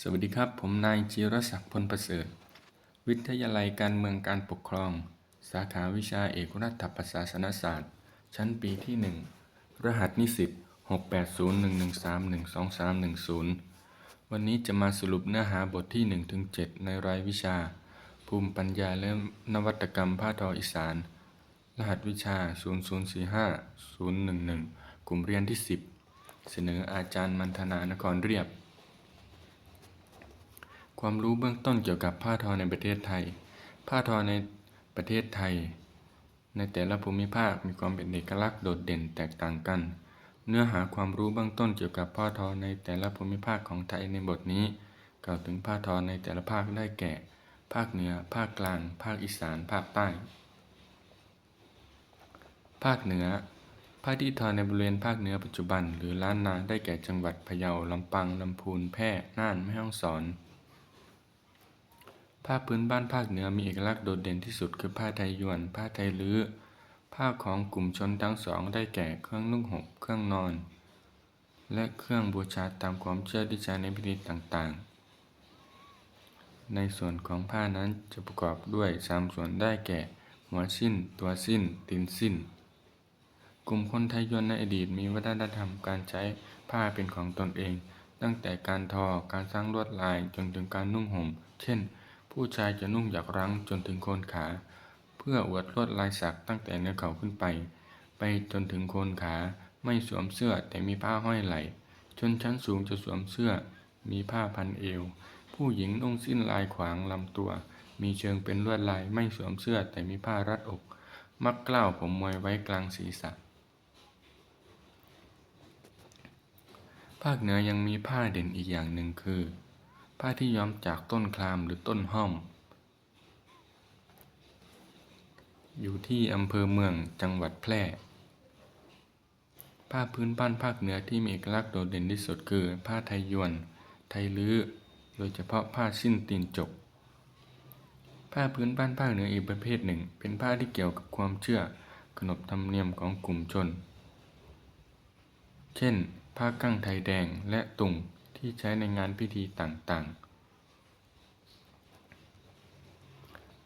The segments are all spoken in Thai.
สวัสดีครับ ผมนายจิรศักดิ์พลประเสริฐ วิทยาลัยการเมืองการปกครอง สาขาวิชาเอกรัฐประศาสนศาสตร์ ชั้นปีที่ 1 รหัสนิสิต68011312310 วันนี้จะมาสรุปเนื้อหาบทที่ 1-7 ในรายวิชา ภูมิปัญญาและนวัตกรรมผ้าทออีสาน รหัสวิชา 0045011 กลุ่มเรียนที่ 10 เสนออาจารย์มันธนานครเรียบ ความรู้เบื้องต้นเกี่ยวกับผ้าทอในประเทศไทย ผ้าทอในประเทศไทย ในแต่ละภูมิภาคมีความเป็นเอกลักษณ์โดดเด่นแตกต่างกัน เนื้อหาความรู้เบื้องต้นเกี่ยวกับผ้าทอในแต่ละภูมิภาคของไทยในบทนี้ กล่าวถึงผ้าทอในแต่ละภาคได้แก่ ภาคเหนือ ภาคกลาง ภาคอีสาน ภาคใต้ ภาคเหนือผ้าที่ทอในบริเวณภาคเหนือปัจจุบัน หรือล้านนาได้แก่จังหวัดพะเยาลำปางลำพูนแพร่น่านแม่ฮ่องสอน ผ้าพื้นบ้านภาคเหนือมีเอกลักษณ์โดดเด่นที่สุดคือผ้าไทยยวน ผ้าไทยลื้อ ผ้าของกลุ่มชนทั้งสองได้แก่เครื่องนุ่งห่ม เครื่องนอน และเครื่องบูชาตามความเชื่อที่ใช้ในพิธีต่างๆ ในส่วนของผ้านั้นจะประกอบด้วยสามส่วนได้แก่ หัวสิ้น ตัวสิ้น ตีนสิ้น กลุ่มคนไทยยวนในอดีตมีวัฒนธรรมการใช้ผ้าเป็นของตนเอง ตั้งแต่การทอ การสร้างลวดลายจนถึงการนุ่งห่ม เช่น ผู้ชายจะนุ่งหยักรั้งจนถึงโคนขา เพื่ออวดลวดลายสักตั้งแต่เนื้อเข่าขึ้นไป ไปจนถึงโคนขาไม่สวมเสื้อแต่มีผ้าห้อยไหล่ชนชั้นสูงจะสวมเสื้อ มีผ้าพันเอว ผู้หญิงนุ่งสิ้นลายขวางลำตัว มีเชิงเป็นลวดลายไม่สวมเสื้อแต่มีผ้ารัดอก มักกล้าวผมมวยไว้กลางศีรษะภาคเหนือยังมีผ้าเด่นอีกอย่างหนึ่งคือ ผ้าที่ย้อมจากต้นคลามหรือต้นห้อม อยู่ที่อำเภอเมืองจังหวัดแพร่ ผ้าพื้นบ้านภาคเหนือที่มีเอกลักษณ์โดดเด่นที่สุดคือ ผ้าไทยยวน ไทยลื้อ โดยเฉพาะผ้าสิ้นตีนจก ผ้าพื้นบ้านภาคเหนืออีกประเภทหนึ่ง เป็นผ้าที่เกี่ยวกับความเชื่อขนบธรรมเนียมของกลุ่มชน เช่น ผ้ากั้งไทยแดงและตุ่ง ที่ใช้ในงานพิธีต่างๆ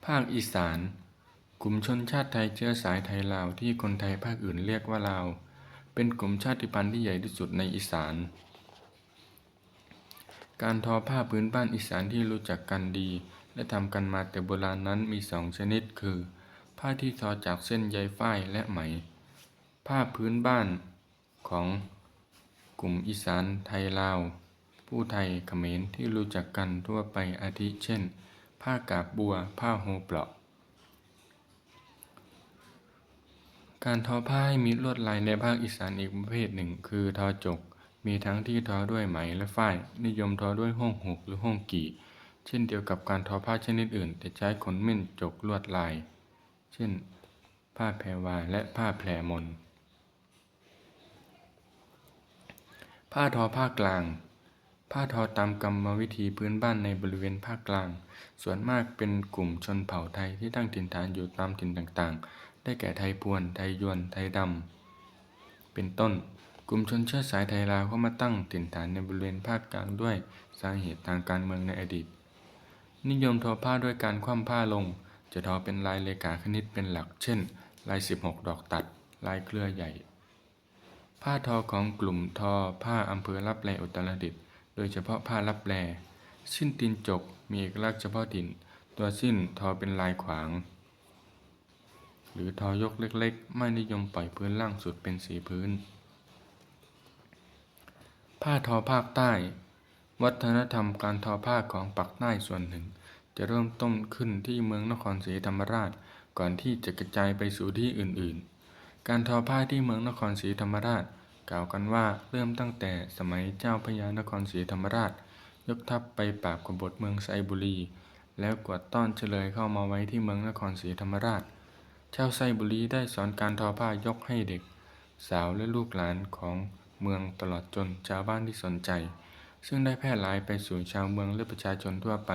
ภาคอีสาน กลุ่มชนชาติไทยเชื้อสายไทยลาวที่คนไทยภาคอื่นเรียกว่าลาว เป็นกลุ่มชาติพันธุ์ที่ใหญ่ที่สุดในอีสาน การทอผ้าพื้นบ้านอีสานที่รู้จักกันดี และทำกันมาแต่โบราณนั้นมีสองชนิดคือ ผ้าที่ทอจากเส้นใยฝ้ายและไหม ผ้าพื้นบ้านของกลุ่มอีสานไทยลาว ผู้ไทยเขมรที่รู้จักกันทั่วไปอาทิเช่น ผ้ากาบบัว ผ้าโฮเปราะการทอผ้าให้มีลวดลายในภาคอีสานอีกประเภทหนึ่ง คือทอจก มีทั้งที่ทอด้วยไหมและฝ้าย นิยมทอด้วยห้องหกหรือห้องกี่ เช่นเดียวกับการทอผ้าชนิดอื่น แต่ใช้ขนเม่นจกลวดลาย เช่น ผ้าแพรวาและผ้าแพรมน ผ้าทอภาคกลาง ผ้าทอตามกรรมวิธีพื้นบ้านในบริเวณภาคกลาง ส่วนมากเป็นกลุ่มชนเผ่าไทยที่ตั้งถิ่นฐานอยู่ตามถิ่นต่างๆ ได้แก่ไทยพวน ไทยยวน ไทยดำ เป็นต้น กลุ่มชนเชื้อสายไทยลาวก็มาตั้งถิ่นฐานในบริเวณภาคกลางด้วยสาเหตุทางการเมืองในอดีต นิยมทอผ้าด้วยการคว่ำผ้าลง จะทอเป็นลายเลขาคณิตเป็นหลัก เช่น ลาย 16 ดอกตัด ลายเครือใหญ่ ผ้าทอของกลุ่มทอผ้าอำเภอรับแลอุตรดิตถ์ โดยเฉพาะผ้ารับแลสิ้นตีนจกมีเอกลักษณ์เฉพาะถิ่น ตัวสิ้นทอเป็นลายขวาง หรือทอยกเล็กๆ ไม่นิยมปล่อยพื้นล่างสุดเป็นสีพื้น ผ้าทอภาคใต้ วัฒนธรรมการทอผ้าของปักใต้ส่วนหนึ่ง จะเริ่มต้นขึ้นที่เมืองนครศรีธรรมราช ก่อนที่จะกระจายไปสู่ที่อื่นๆ การทอผ้าที่เมืองนครศรีธรรมราช กล่าวกันว่าเริ่มตั้งแต่สมัยเจ้าพระยานครศรีธรรมราช ยกทัพไปปราบกบฏเมืองไซบุรี แล้วกวดต้อนเฉลยเข้ามาไว้ที่เมืองนครศรีธรรมราชชาไซบุรีได้สอนการทอผ้ายกให้เด็ก สาวและลูกหลานของเมืองตลอดจนชาวบ้านที่สนใจ ซึ่งได้แพร่หลายไปสู่ชาวเมืองและประชาชนทั่วไป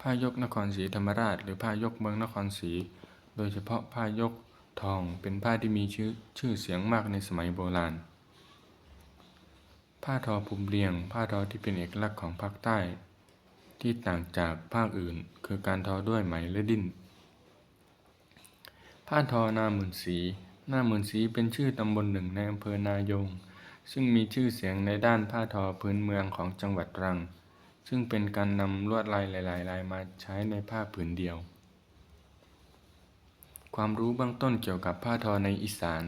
ผ้ายกนครศรีธรรมราช หรือผ้ายกเมืองนครศรี โดยเฉพาะผ้ายกทองเป็นผ้าที่มีชื่อชื่อเสียงมากในสมัยโบราณ ผ้าทอภูมิเรียง ผ้าทอที่เป็นเอกลักษณ์ของภาคใต้ ที่ต่างจากภาคอื่น คือการทอด้วยไหมและดิ้น ผ้าทอนาหมื่นสี หน้าหมื่นสีเป็นชื่อตำบลหนึ่งในอำเภอนายง ซึ่งมีชื่อเสียงในด้านผ้าทอพื้นเมืองของจังหวัดตรัง ซึ่งเป็นการนำลวดลายหลายๆลายมาใช้ในผ้าผืนเดียว ความรู้เบื้องต้นเกี่ยวกับผ้าทอในอีสาน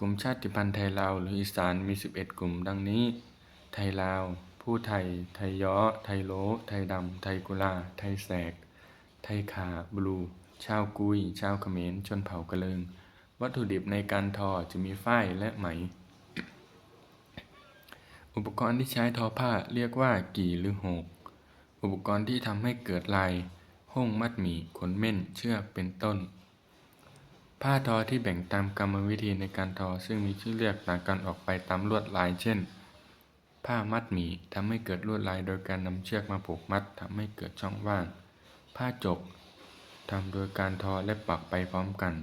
กลุ่มชาติพันธุ์ไทยลาวหรืออีสานมี 11 กลุ่ม ดังนี้ ไทยลาว ผู้ไทย ไทยย้อ ไทยโล ไทยดำ ไทยกุลา ไทยแสก ไทยขาบลู ชาวกุย ชาวเขมร ชนเผ่ากะเลิง วัตถุดิบในการทอจะมีฝ้ายและไหม อุปกรณ์ที่ใช้ทอผ้าเรียกว่ากี่หรือโหก อุปกรณ์ที่ทำให้เกิดลายห้องมัดหมี่ขนเม่น เชือก เป็นต้น ผ้าทอที่แบ่งตามกรรมวิธีในการทอซึ่งมีชื่อเรียกต่างกันออกไปตามลวดลาย เช่น ผ้ามัดหมี่ทำให้เกิดลวดลายโดยการนำเชือกมาผูกมัดทำให้เกิดช่องว่าง ผ้าจกทำโดยการทอและปักไปพร้อมกัน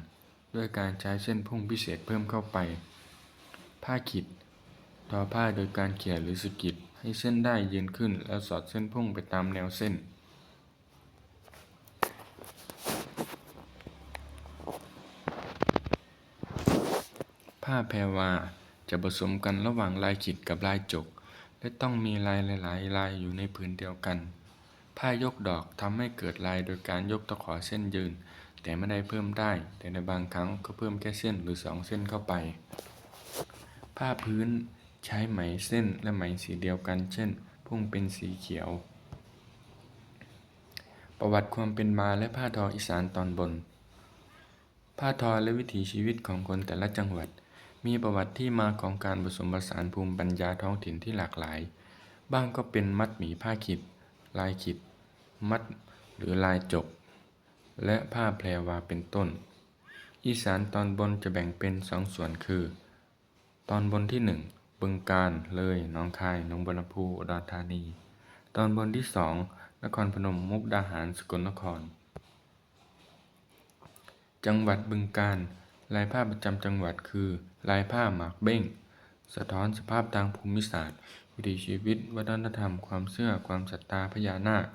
ด้วยการใช้เส้นพุ่งพิเศษเพิ่มเข้าไป ผ้าขิดทอผ้าโดยการเขี่ยหรือสกิดให้เส้นได้ยืนขึ้นแล้วสอดเส้นพุ่งไปตามแนวเส้นาแพรวา จะผสมกันระหว่างลายขิดกับลายจก และต้องมีลายหลายๆลายอยู่ในผืนเดียวกัน ผ้ายกดอกทำให้เกิดลายโดยการยกตะขอเส้นยืน แต่ไม่ได้เพิ่มได้ แต่ในบางครั้งก็เพิ่มแค่เส้นหรือสองเส้นเข้าไป ผ้าพื้นใช้ไหมเส้นและไหมสีเดียวกัน เช่น พุ่งเป็นสีเขียว ประวัติความเป็นมาและผ้าทออีสานตอนบนผ้าทอและวิถีชีวิตของคนแต่ละจังหวัด มีประวัติที่มาของการผสมผสานภูมิปัญญาท้องถิ่นที่หลากหลาย บ้างก็เป็นมัดหมีผ้าขิดลายขิดมัดหรือลายจก และผ้าแพรวาเป็นต้น อีสานตอนบนจะแบ่งเป็นสองส่วนคือ ตอนบนที่หนึ่งบึงกาฬเลยหนองคายหนองบัวลำพูอุดรธานี ตอนบนที่สองนครพนมมุกดาหารสกลนคร จังหวัดบึงกาฬ ลายผ้าประจำจังหวัดคือลายผ้าหมากเบ้ง สะท้อนสภาพทางภูมิศาสตร์ วิถีชีวิต วัฒนธรรม ความเชื่อ ความศรัทธาพญานาค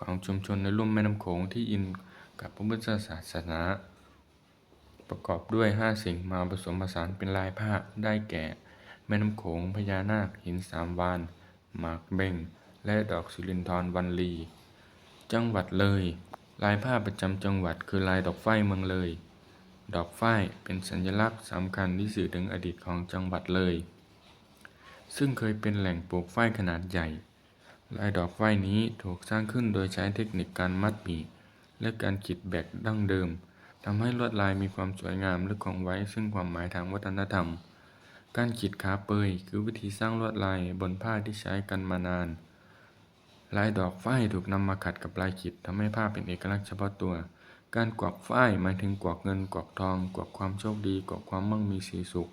ของชุมชนในลุ่มแม่น้ำโขงที่อินกับพระพุทธศาสนา ประกอบด้วยห้าสิ่งมาผสมผสานเป็นลายผ้าได้แก่ แม่น้ำโขงพญานาค หินสามวานหมากเบ่ง และดอกสุรินทรวันลี จังหวัดเลย ลายผ้าประจำจังหวัดคือลายดอกฝ้ายเมืองเลย ดอกฝ้ายเป็นสัญลักษณ์สำคัญที่สื่อถึงอดีตของจังหวัดเลย ซึ่งเคยเป็นแหล่งปลูกฝ้ายขนาดใหญ่ ลายดอกฝ้ายนี้ถูกสร้างขึ้นโดยใช้เทคนิคการมัดหมี่และการขีดแบกดั้งเดิมทำให้ลวดลายมีความสวยงามและคงไว้ซึ่งความหมายทางวัฒนธรรม การขีดขาเปยคือวิธีสร้างลวดลายบนผ้าที่ใช้กันมานาน ลายดอกฝ้ายถูกนำมาขัดกับลายขีดทำให้ผ้าเป็นเอกลักษณ์เฉพาะตัว การกวักฝ้ายหมายถึงกวักเงินกวักทอง กวักความโชคดีกวักความมั่งมีสีสุข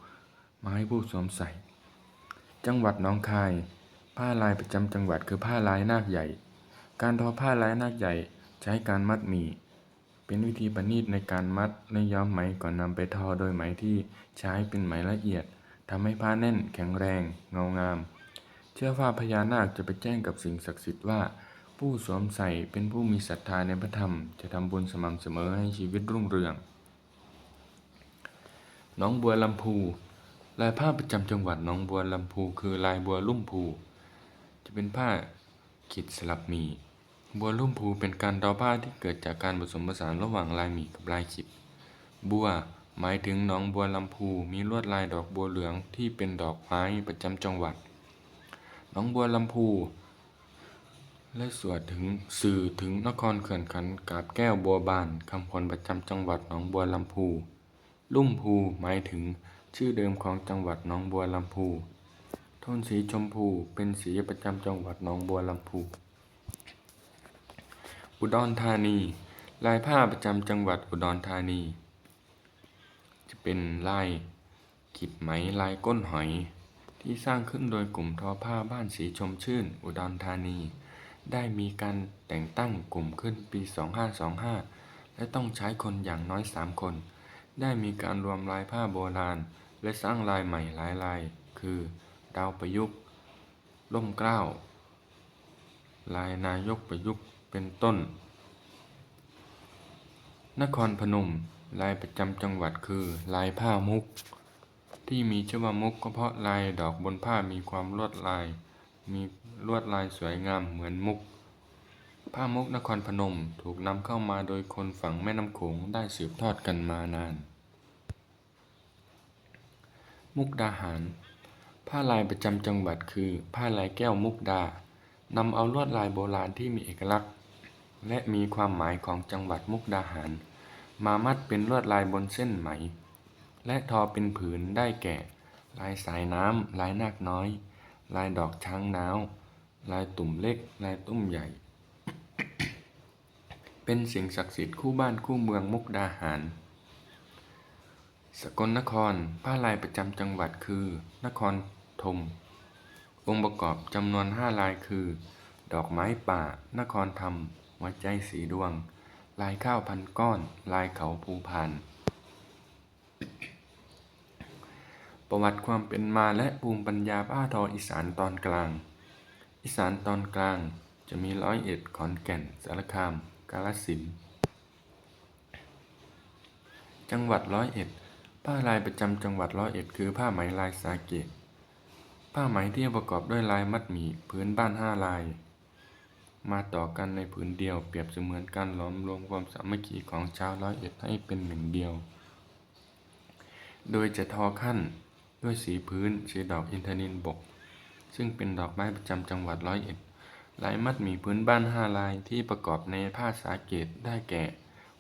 มาให้ผู้สวมใส่ จังหวัดหนองคาย ผ้าลายประจำจังหวัดคือผ้าลายนาคใหญ่ การทอผ้าลายนาคใหญ่ใช้การมัดหมี่ เป็นวิธีประณีตในการมัดและย้อมไหมก่อนนำไปทอโดยไหมที่ใช้เป็นไหมละเอียดทำให้ผ้าแน่นแข็งแรง เงางาม เชื่อว่าพญานาคจะไปแจ้งกับสิ่งศักดิ์สิทธิ์ว่า ผู้สวมใส่เป็นผู้มีศรัทธาในพระธรรม จะทำบุญสม่ำเสมอให้ชีวิตรุ่งเรือง น้องบัวลำพูลายผ้าประจำจังหวัดหนองบัวลำพูคือลายบัวลุ่มพู จะเป็นผ้าขีดสลับหมี บัวลุ่มพูเป็นการทอผ้าที่เกิดจากการผสมผสานระหว่างลายหมีกับลายขีดบัวหมายถึงหนองบัวลำพูมีลวดลายดอกบัวเหลืองที่เป็นดอกไม้ประจำจังหวัดหนองบัวลำพู และสวนถึงสื่อถึงนครเขื่อนขันกาบแก้วบัวบานคำพรประจำจังหวัดหนองบัวลำพู ลุ่มพูหมายถึงชื่อเดิมของจังหวัดหนองบัวลำพูโทนสีชมพูเป็นสีประจำจังหวัดหนองบัวลำพู อุดรธานี ลายผ้าประจำจังหวัดอุดรธานี จะเป็นลายขีดไหมลายก้นหอย ที่สร้างขึ้นโดยกลุ่มทอผ้าบ้านสีชมชื่น อุดรธานี ได้มีการแต่งตั้งกลุ่มขึ้นปี 2525 และต้องใช้คนอย่างน้อย 3 คน ได้มีการรวมลายผ้าโบราณ และสร้างลายใหม่หลายลาย คือดาวประยุกต์ล่มเกล้า ลายนายกประยุกต์เป็นต้น นครพนม ลายประจำจังหวัดคือลายผ้ามุก ที่มีชื่อว่ามุกก็เพราะลายดอกบนผ้ามีความลวดลาย มีลวดลายสวยงามเหมือนมุก ผ้ามุกนครพนมถูกนำเข้ามาโดยคนฝั่งแม่น้ำโขงได้สืบทอดกันมานาน มุกดาหาร ผ้าลายประจำจังหวัดคือผ้าลายแก้วมุกดานำเอาลวดลายโบราณที่มีเอกลักษณ์ และมีความหมายของจังหวัดมุกดาหาร มามัดเป็นลวดลายบนเส้นไหม และทอเป็นผืนได้แก่ ลายสายน้ำลายนาคน้อย ลายดอกช้างน้าว ลายตุ่มเล็ก ลายตุ้มใหญ่ เป็นสิ่งศักดิ์สิทธิ์คู่บ้านคู่เมืองมุกดาหาร สกลนคร ผ้าลายประจำจังหวัดคือ นครธม องค์ประกอบจำนวนห้าลายคือ ดอกไม้ป่า นครธรรมหัวใจสีดวง ลายข้าวพันก้อน ลายเขาภูพาน ประวัติความเป็นมาและภูมิปัญญาผ้าทออีสานตอนกลาง อีสานตอนกลางจะมีร้อยเอ็ดขอนแก่น สารคาม กาฬสินธุ์จังหวัดร้อยเอ็ดผ้าลายประจำจังหวัดร้อยเอ็ดคือผ้าไหมลายสาเกตผ้าไหมที่ประกอบด้วยลายมัดหมี่พื้นบ้านห้าลาย มาต่อกันในผืนเดียวเปรียบเสมือนการหลอมรวมความสามัคคีของชาวร้อยเอ็ดให้เป็นหนึ่งเดียว โดยจะทอขั้น ด้วยสีพื้นสีดอกอินทนิลบก ซึ่งเป็นดอกไม้ประจำจังหวัดร้อยเอ็ด ลายมัดหมี่พื้นบ้านห้าลายที่ประกอบในผ้าสาเกตได้แก่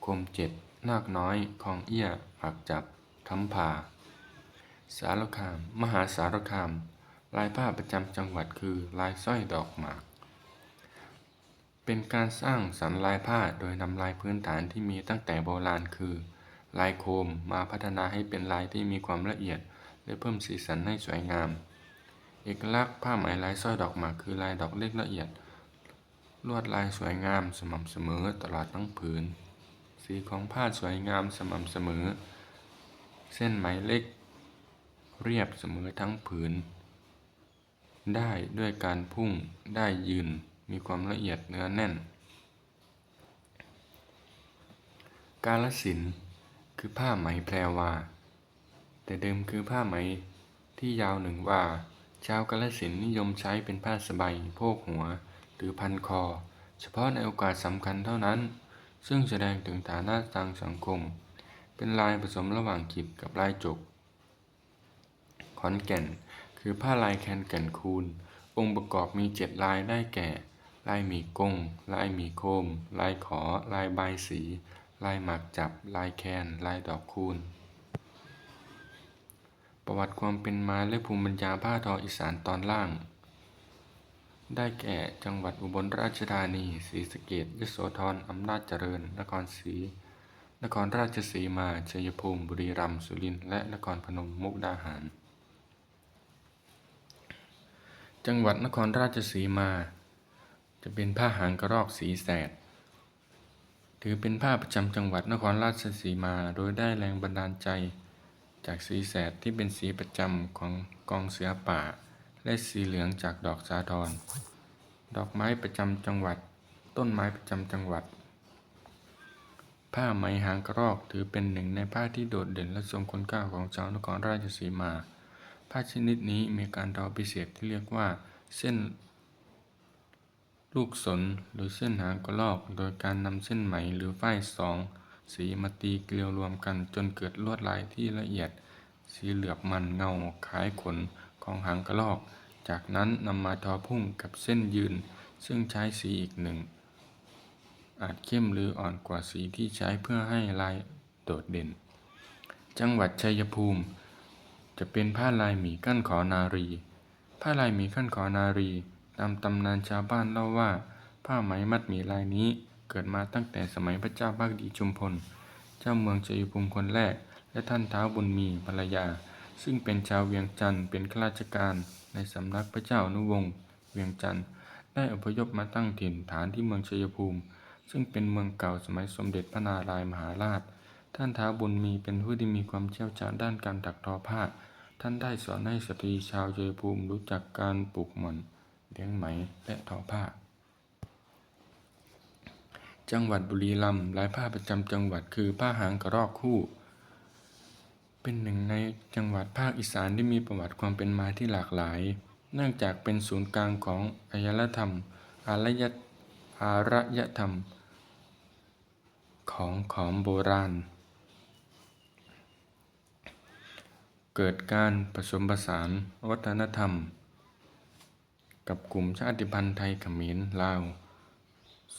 คมเจ็ด นาคน้อย คองเอี้ยผักจับทำผาสารคาม มหาสารคาม ลายผ้าประจำจังหวัดคือลายสร้อยดอกหมาก เป็นการสร้างสรรค์ลายผ้าโดยนำลายพื้นฐานที่มีตั้งแต่โบราณคือ ลายโคมมาพัฒนาให้เป็นลายที่มีความละเอียด และเพิ่มสีสันให้สวยงาม เอกลักษณ์ผ้าไหมลายสร้อยดอกหมากคือลายดอกเล็กละเอียด ลวดลายสวยงามสม่ำเสมอตลอดทั้งผืน สีของผ้าสวยงามสม่ำเสมอ เส้นไหมเล็ก เรียบเสมอทั้งผืน ได้ด้วยการพุ่งได้ยืนมีความละเอียดเนื้อแน่น กาลสินคือผ้าไหมแพรวา แต่เดิมคือผ้าไหมที่ยาวหนึ่งว่า ชาวกาลสินนิยมใช้เป็นผ้าสบายโพกหัว หรือพันคอ เฉพาะในโอกาสสำคัญเท่านั้น ซึ่งแสดงถึงฐานะทางสังคม เป็นลายผสมระหว่างขีดกับลายจก ขอนแก่น คือผ้าลายแคนแก่นคูน องค์ประกอบมีเจ็ดลายได้แก่ ลายหมีกง ลายหมีโคม ลายขอ ลายใบสี ลายหมากจับ ลายแคน ลายดอกคูณ ประวัติความเป็นมาและภูมิปัญญาผ้าทออีสานตอนล่าง ได้แก่จังหวัดอุบลราชธานีศรีสะเกษยโสธรอำนาจเจริญ นครศรีนครราชสีมาชัยภูมิ บุรีรัมย์สุรินทร์และนครพนมมุกดาหาร จังหวัดนครราชสีมา จะเป็นผ้าหางกระรอกสีแสด ถือเป็นผ้าประจำจังหวัดนครราชสีมา โดยได้แรงบันดาลใจ จากสีแสดที่เป็นสีประจำของกองเสือป่า และสีเหลืองจากดอกสาทร ดอกไม้ประจำจังหวัด ต้นไม้ประจำจังหวัด ผ้าไหมหางกระรอกถือเป็นหนึ่งในผ้าที่โดดเด่นและทรงคุณค่าของชาวนครราชสีมา ผ้าชนิดนี้มีการทอพิเศษที่เรียกว่า เส้น ลูกสนหรือเส้นหางกระรอก โดยการนำเส้นไหมหรือฝ้ายสอง สีมาตีเกลียวรวมกันจนเกิดลวดลายที่ละเอียด สีเหลือบมันเงาคล้ายขนของหางกระรอก จากนั้นนำมาทอพุ่งกับเส้นยืน ซึ่งใช้สีอีกหนึ่ง อาจเข้มหรืออ่อนกว่าสีที่ใช้เพื่อให้ลายโดดเด่น จังหวัดชัยภูมิ จะเป็นผ้าลายหมีกั้นขอนารี ผ้าลายหมีขั้นขอนารี ตามตำนานชาวบ้านเล่าว่า ผ้าไหมมัดหมีลายนี้ กิดมาตั้งแต่สมัยพระเจ้าพักดีชุมพล เจ้าเมืองชัยภูมิคนแรก และท่านท้าวบุญมีภรรยา ซึ่งเป็นชาวเวียงจันทร์เป็นข้าราชการในสำนักพระเจ้าอนุวงศ์เวียงจันทร์ได้อพยพมาตั้งถิ่นฐานที่เมืองชัยภูมิ ซึ่งเป็นเมืองเก่าสมัยสมเด็จพระนารายมหาราช ท่านท้าวบุญมีเป็นผู้ที่มีความเชี่ยวชาญด้านการถักทอผ้า ท่านได้สอนให้สตรีชาวชัยภูมิรู้จักการปลูกหม่อนเลี้ยงไหมและทอผ้า จังหวัดบุรีรัมย์ลายผ้าประจำจังหวัดคือผ้าหางกระรอกคู่ เป็นหนึ่งในจังหวัดภาคอีสานที่มีประวัติความเป็นมาที่หลากหลาย เนื่องจากเป็นศูนย์กลางของอารยธรรม อารยอารยธรรม ของขอมโบราณ เกิดการผสมผสานวัฒนธรรม กับกลุ่มชาติพันธุ์ไทยเขมรลาว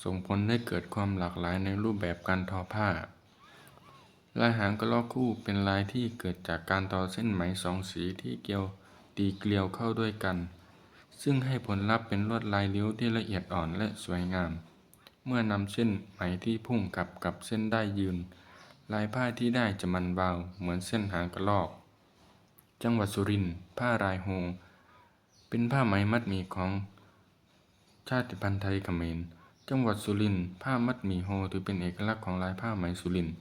ส่งผลให้เกิดความหลากหลายในรูปแบบการทอผ้า ลายหางกระรอกคู่เป็นลายที่เกิดจากการทอเส้นไหมสองสีที่เกี่ยวตีเกลียวเข้าด้วยกัน ซึ่งให้ผลลัพธ์เป็นลวดลายริ้วที่ละเอียดอ่อนและสวยงาม เมื่อนำเส้นไหมที่พุ่งกลับกับเส้นได้ยืน ลายผ้าที่ได้จะมันวาเหมือนเส้นหางกระรอก จังหวัดสุรินทร์ผ้ารายโฮงเป็นผ้าไหมมัดหมี่ของชาติพันธุ์ไทยเขมร จังหวัดสุรินทร์ผ้ามัดหมี่โฮถือเป็นเอกลักษณ์ของลายผ้าไหมสุรินทร์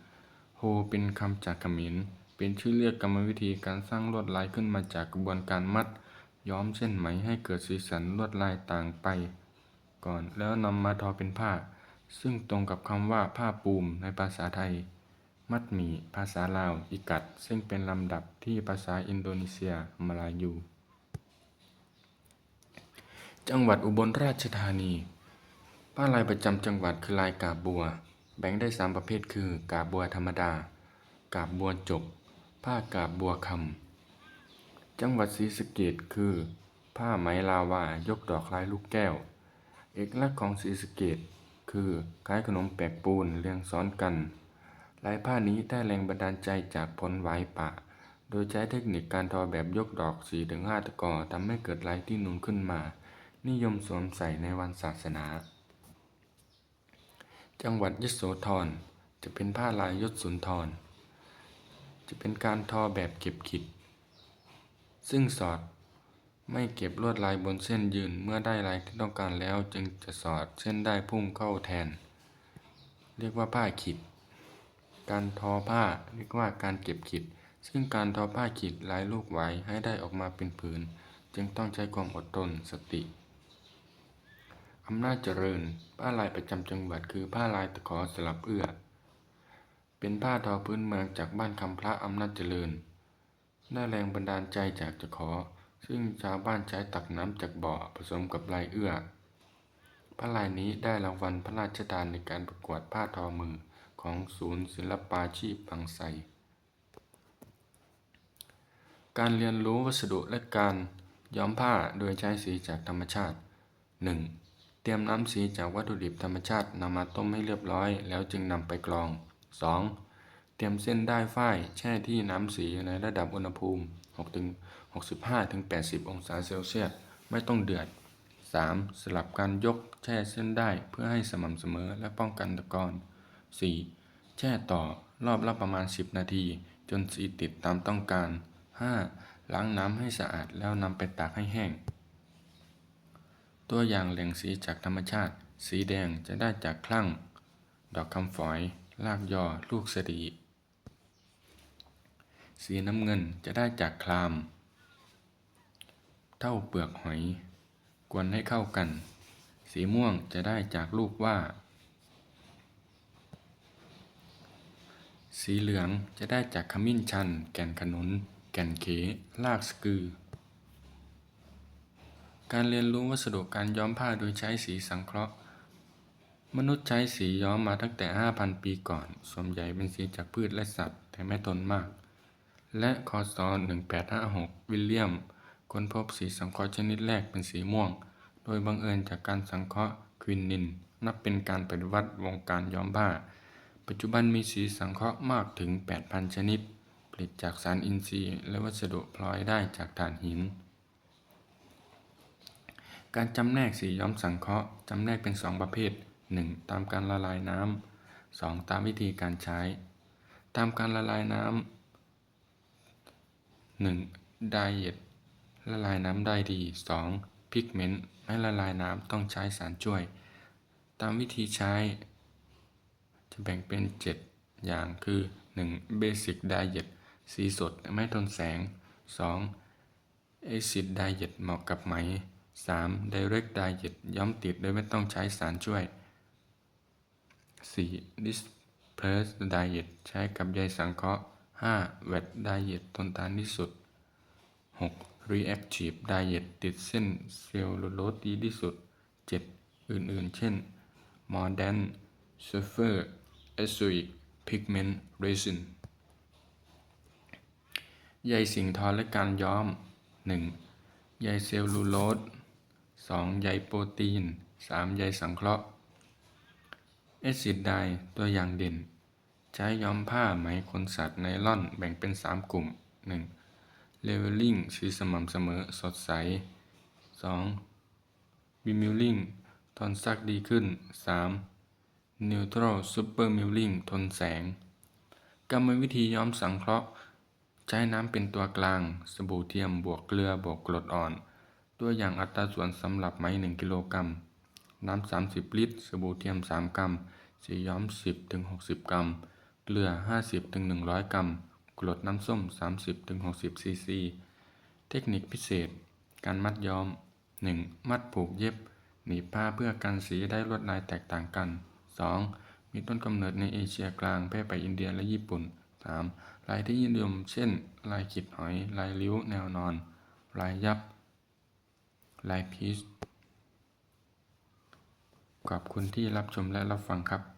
โฮเป็นคำจากเขมรเป็นชื่อเรียกกรรมวิธีการสร้างลวดลายขึ้นมาจากกระบวนการมัด ย้อมเส้นไหมให้เกิดสีสันลวดลายต่างไป ก่อนแล้วนำมาทอเป็นผ้า ซึ่งตรงกับคำว่าผ้าปูมในภาษาไทย มัดหมี่ภาษาลาวอิกัด ซึ่งเป็นลำดับที่ภาษาอินโดนีเซียมาลายู จังหวัดอุบลราชธานี ผ้าลายประจำจังหวัดคือลายกาบบัว แบ่งได้สามประเภทคือกาบบัวธรรมดา กาบบัวจบผ้ากาบบัวคำ จังหวัดศรีสะเกษคือ ผ้าไหมลาวายกดอกลายลูกแก้ว เอกลักษณ์ของศรีสะเกษคือคล้ายขนมแปกปูนเรียงซ้อนกัน ลายผ้านี้ได้แรงบันดาลใจจากผลไหวป่าโดยใช้เทคนิคการทอแบบยกดอก4ีถึงห้าตะกอทำให้เกิดลายที่นูนขึ้นมา นิยมสวมใส่ในวันศาสนา จังหวัดยโสธรจะเป็นผ้าลายยศสุนทร จะเป็นการทอแบบเก็บขิด ซึ่งสอดไม่เก็บลวดลายบนเส้นยืนเมื่อได้ลายที่ต้องการแล้วจึงจะสอดเส้นได้พุ่งเข้าแทน เรียกว่าผ้าขิด การทอผ้าเรียกว่าการเก็บขิด ซึ่งการทอผ้าขิดลายลูกไหวให้ได้ออกมาเป็นผืน จึงต้องใช้ความอดทนสติ อำนาจเจริญ ผ้าลายประจำจังหวัดคือผ้าลายตะขอสลับเอื้อ เป็นผ้าทอพื้นเมืองจากบ้านคำพระอำนาจเจริญ ได้แรงบันดาลใจจากตะขอ ซึ่งชาวบ้านใช้ตักน้ำจากบ่อผสมกับลายเอื้อ ผ้าลายนี้ได้รางวัลพระราชทานในการประกวดผ้าทอมือของศูนย์ศิลปาชีพบางไทรการเรียนรู้วัสดุและการย้อมผ้าโดยใช้สีจากธรรมชาติ 1. เตรียมน้ำสีจากวัตถุดิบธรรมชาตินำมาต้มให้เรียบร้อย แล้วจึงนำไปกรอง 2. เตรียมเส้นได้ฝ้ายแช่ที่น้ำสีในระดับอุณหภูมิ6ถึง65ถึง80 องศาเซลเซียส ไม่ต้องเดือด 3. สลับการยกแช่เส้นได้เพื่อให้สม่ำเสมอและป้องกันตะกอน 4. แช่ต่อรอบละประมาณ 10 นาที จนสีติดตามต้องการ 5. ล้างน้ำให้สะอาดแล้วนำไปตากให้แห้ง ตัวอย่างแหล่งสีจากธรรมชาติ สีแดงจะได้จากคลั่ง ดอกคำฝอยรากยอ ลูกสะดีสีน้ำเงินจะได้จากคลาม เท่าเปลือกหอย กวนให้เข้ากัน สีม่วงจะได้จากลูกว่า สีเหลืองจะได้จากขมิ้นชัน แก่นขนุน แก่นเขรากสกือ การเรียนรู้วัสดุการย้อมผ้าโดยใช้สีสังเคราะห์ มนุษย์ใช้สีย้อมมาตั้งแต่ 5,000 ปีก่อน ส่วนใหญ่เป็นสีจากพืชและสัตว์ แต่ไม่ทนมาก และคศ1856 วิลเลียม ค้นพบสีสังเคราะห์ชนิดแรกเป็นสีม่วง โดยบังเอิญจากการสังเคราะห์ควินิน นับเป็นการปฏิวัติวงการย้อมผ้า ปัจจุบันมีสีสังเคราะห์มากถึง 8,000 ชนิด ผลิตจากสารอินทรีย์ และวัสดุพลอยได้จากถ่านหิน การจำแนกสีย้อมสังเคราะห์จำแนกเป็น 2 ประเภท 1. ตามการละลายน้ำ 2. ตามวิธีการใช้ ตามการละลายน้ำ 1. ไดเอทละลายน้ำได้ดี 2. พิกเมนต์ไม่ละลายน้ำต้องใช้สารช่วย ตามวิธีใช้ จะแบ่งเป็น 7 อย่างคือ 1. Basic Diet สีสดไม่ทนแสง 2. Acid Diet เหมาะกับไหม 3. Direct Diet ย้อมติดโดยไม่ต้องใช้สารช่วย 4. Disperse diet ใช้กับใยสังเคราะห์ 5. Wet diet ทนทานที่สุด 6. Reactive diet ติดเส้นเซลลูโลสดีที่สุด 7. อื่นๆ เช่น Mordant Sulfur Azoic Pigment Resin ใยสิ่งทอและการย้อม 1. ใยเซลลูโลส 2. ใยโปรตีน 3. ใยสังเคราะห์เอซิดไดตัวอย่างเด่น ใช้ย้อมผ้าไหมขนสัตว์ไนล่อนแบ่งเป็น 3 กลุ่ม 1. เลเวลลิ่งสีสม่ำเสมอสดใส 2. บิมิลลิ่งทนซักดีขึ้น 3. นิวทรัลซูเปอร์มิลลิ่งทนแสง กรรมวิธีย้อมสังเคราะห์ ใช้น้ำเป็นตัวกลาง สบู่เทียมบวกเกลือบวกกรดอ่อน ตัวอย่างอัตราส่วนสำหรับไหม 1 กิโลกรัม น้ำ 30 ลิตร สบู่เทียม 3 กรัม สีย้อม 10ถึง60 กรัม เกลือ 50ถึง100 กรัม กรดน้ำส้ม 30ถึง60 ซีซี เทคนิคพิเศษ การมัดย้อม 1. มัดผูกเย็บ หนีบผ้าเพื่อกันสีได้ลวดลายแตกต่างกัน 2. มีต้นกำเนิดในเอเชียกลางแพร่ไปอินเดียและญี่ปุ่น 3. ลายที่นิยม เช่น ลายขีดหอย ลายริ้ว แนวนอน ลายยับ ไลฟ์พีชขอบคุณที่รับชมและรับฟังครับ